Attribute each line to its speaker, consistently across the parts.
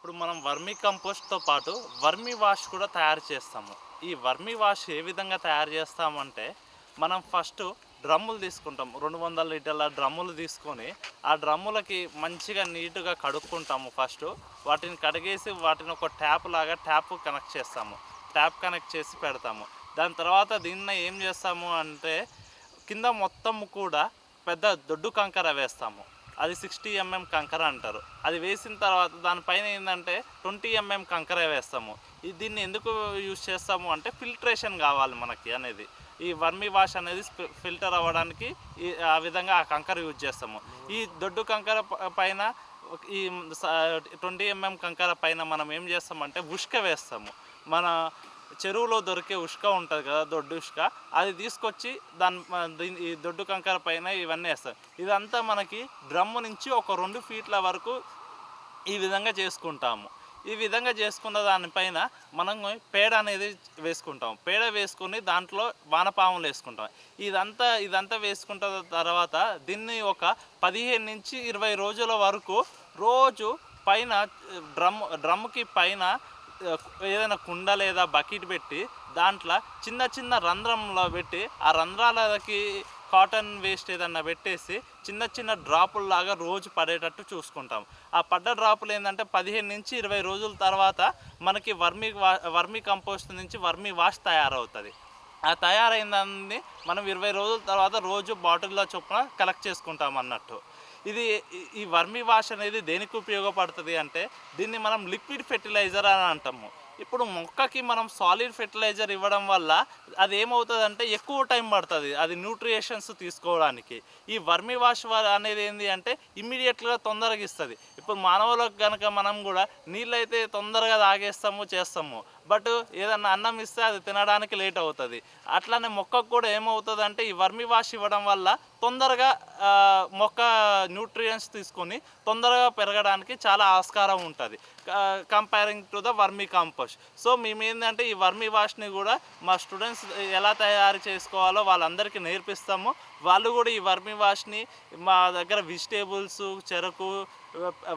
Speaker 1: ఇప్పుడు మనం వర్మీ కంపోస్ట్తో పాటు వర్మీ వాష్ కూడా తయారు చేస్తాము. ఈ వర్మీ వాష్ ఏ విధంగా తయారు చేస్తామంటే మనం ఫస్ట్ డ్రమ్ములు తీసుకుంటాం. రెండు వందల లీటర్ల డ్రమ్ములు తీసుకొని ఆ డ్రమ్ములకి మంచిగా నీట్గా కడుక్కుంటాము ఫస్ట్. వాటిని కడిగేసి వాటిని ఒక ట్యాప్ లాగా ట్యాప్ కనెక్ట్ చేస్తాము. ట్యాప్ కనెక్ట్ చేసి పెడతాము. దాని తర్వాత దీన్ని ఏం చేస్తాము అంటే కింద మొత్తం కూడా పెద్ద దొడ్డు కంకర వేస్తాము. అది సిక్స్టీ ఎంఎం కంకర అంటారు. అది వేసిన తర్వాత దానిపైన ఏంటంటే ట్వంటీ ఎంఎం కంకర వేస్తాము. ఇది దీన్ని ఎందుకు యూజ్ చేస్తాము అంటే ఫిల్ట్రేషన్ కావాలి మనకి అనేది. ఈ వర్మి వాష్ అనేది ఫిల్టర్ అవ్వడానికి ఈ ఆ విధంగా ఆ కంకర యూజ్ చేస్తాము. ఈ దొడ్డు కంకర పైన ఈ ట్వంటీ ఎంఎం కంకర పైన మనం ఏం చేస్తామంటే ఉష్క వేస్తాము. మన చెరువులో దొరికే ఉష్క ఉంటుంది కదా దొడ్డు ఉష్క అది తీసుకొచ్చి దాని ఈ దొడ్డు కంకర పైన ఇవన్నీ వేస్తారు. ఇదంతా మనకి డ్రమ్ము నుంచి ఒక రెండు ఫీట్ల వరకు ఈ విధంగా చేసుకుంటాము. ఈ విధంగా చేసుకున్న దానిపైన మనం పేడ అనేది వేసుకుంటాం పేడ వేసుకుని దాంట్లో వానపాములు వేసుకుంటాం ఇదంతా ఇదంతా వేసుకుంటున్న తర్వాత దీన్ని ఒక పదిహేను నుంచి ఇరవై రోజుల వరకు రోజు పైన డ్రమ్ డ్రమ్కి పైన ఏదైనా కుండ లేదా బకెట్ పెట్టి దాంట్లో చిన్న చిన్న రంధ్రంలో పెట్టి ఆ రంధ్రాలకి కాటన్ వేస్ట్ ఏదన్నా పెట్టేసి చిన్న చిన్న డ్రాపుల్లాగా రోజు పడేటట్టు చూసుకుంటాం. ఆ పడ్డ డ్రాపులు ఏంటంటే పదిహేను నుంచి ఇరవై రోజుల తర్వాత మనకి వర్మీ వా వర్మీ కంపోస్ట్ నుంచి వర్మీ వాష్ తయారవుతుంది. ఆ తయారైందని మనం ఇరవై రోజుల తర్వాత రోజు బాటిల్లో చొప్పున కలెక్ట్ చేసుకుంటాం అన్నట్టు ఇది ఈ- వర్మి వర్మీ వాష్ అనేది దేనికి ఉపయోగపడుతుంది అంటే దీన్ని మనం లిక్విడ్ ఫెర్టిలైజర్ అని అంటాము. ఇప్పుడు మొక్కకి మనం సాలిడ్ ఫెర్టిలైజర్ ఇవ్వడం వల్ల అది ఏమవుతుంది అంటే ఎక్కువ టైం పడుతుంది అది న్యూట్రియేషన్స్ తీసుకోవడానికి. ఈ వర్మి వాష్ అనేది ఏంటి అంటే ఇమ్మీడియట్గా తొందరగా ఇస్తుంది. ఇప్పుడు మానవులకు కనుక మనం కూడా నీళ్ళు అయితే తొందరగా తాగేస్తాము చేస్తాము. బట్ ఏదన్నా అన్నం ఇస్తే అది తినడానికి లేట్ అవుతుంది. అట్లానే మొక్కకు కూడా ఏమవుతుంది అంటే ఈ వర్మి వాష్ ఇవ్వడం వల్ల తొందరగా మొక్క న్యూట్రియంట్స్ తీసుకొని తొందరగా పెరగడానికి చాలా ఆస్కారం ఉంటుంది. Comparing to the vermi compost. So మేము ఏంటంటే ఈ వర్మీ వాష్ని కూడా మా స్టూడెంట్స్ ఎలా తయారు చేసుకోవాలో వాళ్ళందరికీ నేర్పిస్తాము. వాళ్ళు కూడా ఈ వర్మీ వాష్ని మా దగ్గర వెజిటేబుల్స్ చెరకు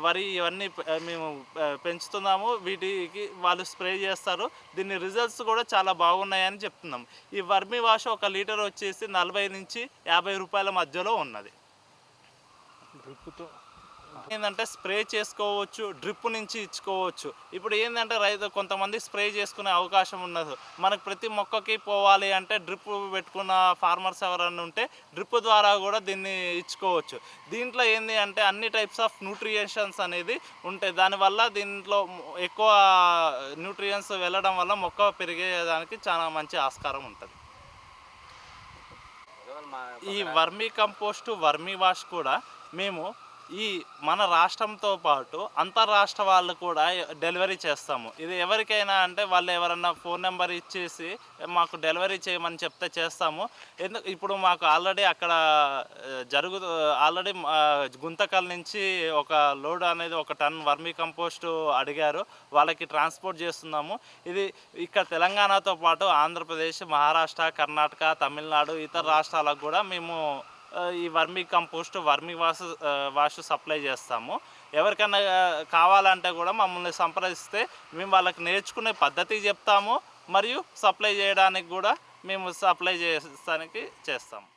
Speaker 1: వరి ఇవన్నీ మేము పెంచుతున్నాము. వీటికి వాళ్ళు స్ప్రే చేస్తారు. దీని రిజల్ట్స్ కూడా చాలా బాగున్నాయని చెప్తున్నాం. ఈ వర్మి వాష్ ఒక లీటర్ వచ్చేసి నలభై నుంచి యాభై రూపాయల మధ్యలో ఉన్నది.
Speaker 2: డ్రిప్తో
Speaker 1: ఏంటంటే స్ప్రే చేసుకోవచ్చు డ్రిప్ నుంచి ఇచ్చుకోవచ్చు. ఇప్పుడు ఏంటంటే రైతు కొంతమంది స్ప్రే చేసుకునే అవకాశం ఉండదు మనకు ప్రతి మొక్కకి పోవాలి అంటే డ్రిప్ పెట్టుకున్న ఫార్మర్స్ ఎవరన్నా ఉంటే డ్రిప్ ద్వారా కూడా దీన్ని ఇచ్చుకోవచ్చు. దీంట్లో ఏంటి అంటే అన్ని టైప్స్ ఆఫ్ న్యూట్రియేషన్స్ అనేది ఉంటాయి. దానివల్ల దీంట్లో ఎక్కువ న్యూట్రియన్స్ వెళ్ళడం వల్ల మొక్క పెరిగేదానికి చాలా మంచి ఆస్కారం ఉంటుంది. ఈ వర్మీ కంపోస్ట్ వర్మీ వాష్ కూడా మేము ఈ మన రాష్ట్రంతో పాటు అంతర్రాష్ట్ర వాళ్ళు కూడా డెలివరీ చేస్తాము. ఇది ఎవరికైనా అంటే వాళ్ళు ఎవరన్నా ఫోన్ నెంబర్ ఇచ్చేసి మాకు డెలివరీ చేయమని చెప్తే చేస్తాము. ఎందుకు ఇప్పుడు మాకు ఆల్రెడీ అక్కడ జరుగు ఆల్రెడీ గుంతకల్ నుంచి ఒక లోడ్ అనేది ఒక టన్ వర్మీ కంపోస్ట్ అడిగారు. వాళ్ళకి ట్రాన్స్పోర్ట్ చేస్తున్నాము. ఇది ఇక్కడ తెలంగాణతో పాటు ఆంధ్రప్రదేశ్ మహారాష్ట్ర కర్ణాటక తమిళనాడు ఇతర రాష్ట్రాలకు కూడా మేము ఈ vermi compost vermi wash wash supply చేస్తాము. ఎవరికైనా కావాలంటే కూడా మమ్మల్ని సంప్రదిస్తే మేము వాళ్ళకి నేర్చుకునే పద్ధతి చెప్తాము మరియు సప్లై చేయడానికి కూడా మేము సప్లై చేస్తానికి చేస్తాము.